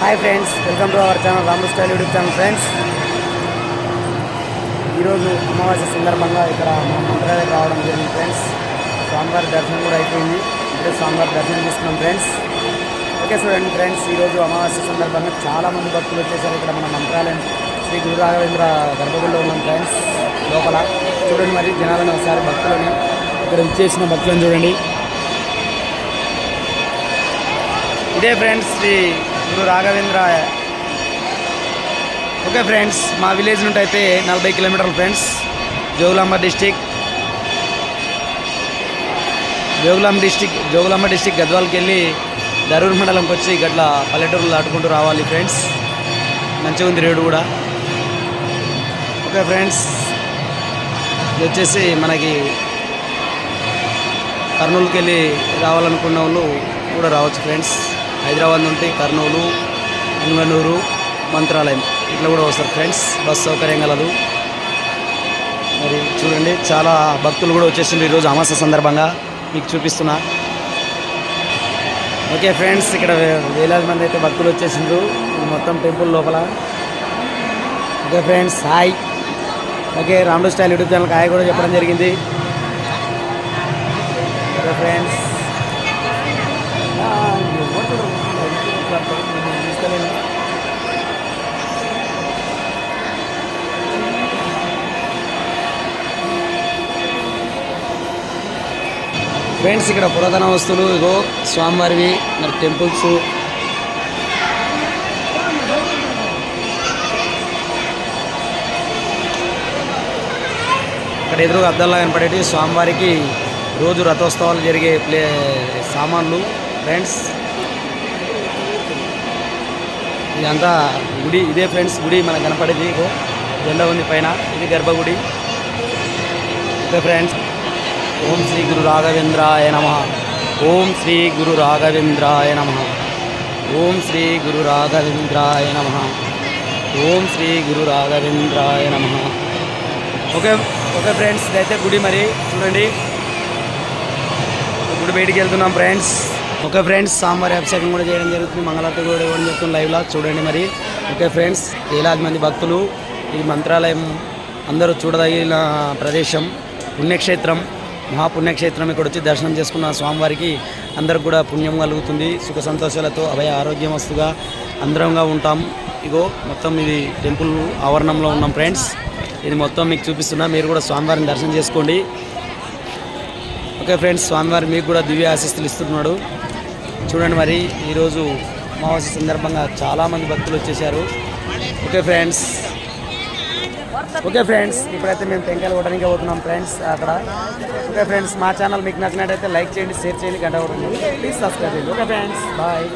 Hi friends welcome to our channel Ramu style YouTube channel friends. ఈరోజు అమావాస్య సందర్భంగా ఇక్కడ మా మంత్రాలయం రావడం జరిగింది ఫ్రెండ్స్. స్వామివారి దర్శనం కూడా అయిపోయింది. ఇప్పుడే స్వామివారి దర్శనం చేసుకున్నాం ఫ్రెండ్స్. ఓకే చూడండి ఫ్రెండ్స్ ఈరోజు అమావాస్య సందర్భంగా చాలా మంది భక్తులు వచ్చేసారు ఇక్కడ మన మంత్రాలయం శ్రీ గురు రాఘవేంద్ర గర్భగుడిలో ఉన్నాం ఫ్రెండ్స్ లోపల. చూడండి మరి జనాలను ఒకసారి భక్తులని ఇక్కడ ఇచ్చేసిన భక్తులను చూడండి. ఇదే friends Shri Guru Raghavendra okay friends మా విలేజ్ నుండి అయితే నలభై కిలోమీటర్లు friends Jogulamba district. Jogulamba district Jogulamba district గద్వాల్కి వెళ్ళి దరూర్ మండలంకి వచ్చి గట్ల పల్లెటూరులు దాటుకుంటూ రావాలి ఫ్రెండ్స్. మంచిగా ఉంది రేడు కూడా. ఓకే ఫ్రెండ్స్ ఇది వచ్చేసి మనకి కర్నూలుకి వెళ్ళి రావాలనుకున్న వాళ్ళు కూడా రావచ్చు ఫ్రెండ్స్. హైదరాబాద్ నుండి కర్నూలు అంగనూరు మంత్రాలయం. ఇట్లా కూడా వస్తారు ఫ్రెండ్స్ బస్ సౌకర్యం కలదు మరి చూడండి చాలా భక్తులు కూడా వచ్చేసిండ్రు ఈరోజు అమాస సందర్భంగా. మీకు చూపిస్తున్నా. ఓకే ఫ్రెండ్స్ ఇక్కడ వేలాది మంది అయితే భక్తులు వచ్చేసిండ్రు. మొత్తం టెంపుల్ లోపల. Okay friends hi. Okay Ramudu style YouTube ఛానల్కి హాయ్ కూడా చెప్పడం జరిగింది. Okay friends. ఫ్రెండ్స్ ఇక్కడ పురాతన వస్తువులు ఇగో స్వామివారివి మరి టెంపుల్స్. ఇక్కడ ఎదురుగా అద్దంలా కనపడేటి స్వామివారికి రోజు రథోత్సవాలు జరిగే ప్లే సామాన్లు. ఫ్రెండ్స్ ఇదంతా గుడి ఇదే ఫ్రెండ్స్ గుడి మనకు కనపడేది. జెండా ఉంది పైన ఇది గర్భగుడి. ఓకే ఫ్రెండ్స్ ఓం శ్రీ గురు రాఘవేంద్రాయ నమ. ఓం శ్రీ గురు రాఘవేంద్రాయ నమ. ఓం శ్రీ గురు రాఘవేంద్రాయ నమ. ఓం శ్రీ గురు రాఘవేంద్రాయ నమ. ఓకే ఓకే ఫ్రెండ్స్ ఇదైతే గుడి మరి. చూడండి. గుడి బయటికి వెళ్తున్నాం ఫ్రెండ్స్. ఓకే ఫ్రెండ్స్ సాంబార్ అభిషేకం కూడా చేయడం జరుగుతుంది. మంగళారతి కూడా ఇవ్వడం జరుగుతుంది లైవ్లో. చూడండి మరి. ఓకే ఫ్రెండ్స్ వేలాది మంది భక్తులు ఈ మంత్రాలయం అందరూ చూడదగిన ప్రదేశం పుణ్యక్షేత్రం మహాపుణ్యక్షేత్రం ఇక్కడ వచ్చి దర్శనం చేసుకున్న స్వామివారికి అందరికి కూడా పుణ్యం కలుగుతుంది. సుఖ సంతోషాలతో అభయ ఆరోగ్యమస్తుగా అందరంగా ఉంటాం. ఇగో మొత్తం ఇది టెంపుల్ ఆవరణంలో ఉన్నాం ఫ్రెండ్స్. ఇది మొత్తం మీకు చూపిస్తున్నా. మీరు కూడా స్వామివారిని దర్శనం చేసుకోండి. ఓకే ఫ్రెండ్స్ స్వామివారి మీకు కూడా దివ్య ఆశిస్తులు ఇస్తున్నాడు. చూడండి మరి ఈరోజు అమావాస్య సందర్భంగా చాలామంది భక్తులు వచ్చేసారు ఓకే ఫ్రెండ్స్. ఓకే ఫ్రెండ్స్ ఇప్పుడైతే మేము టెంకాయలు కొట్టడానికి పోతున్నాం ఫ్రెండ్స్ అక్కడ. ఓకే ఫ్రెండ్స్ మా ఛానల్ మీకు నచ్చినట్టయితే లైక్ చేయండి షేర్ చేయండి గంట కొట్టండి. ప్లీజ్ సబ్స్క్రైబ్ చేయండి. Okay friends bye.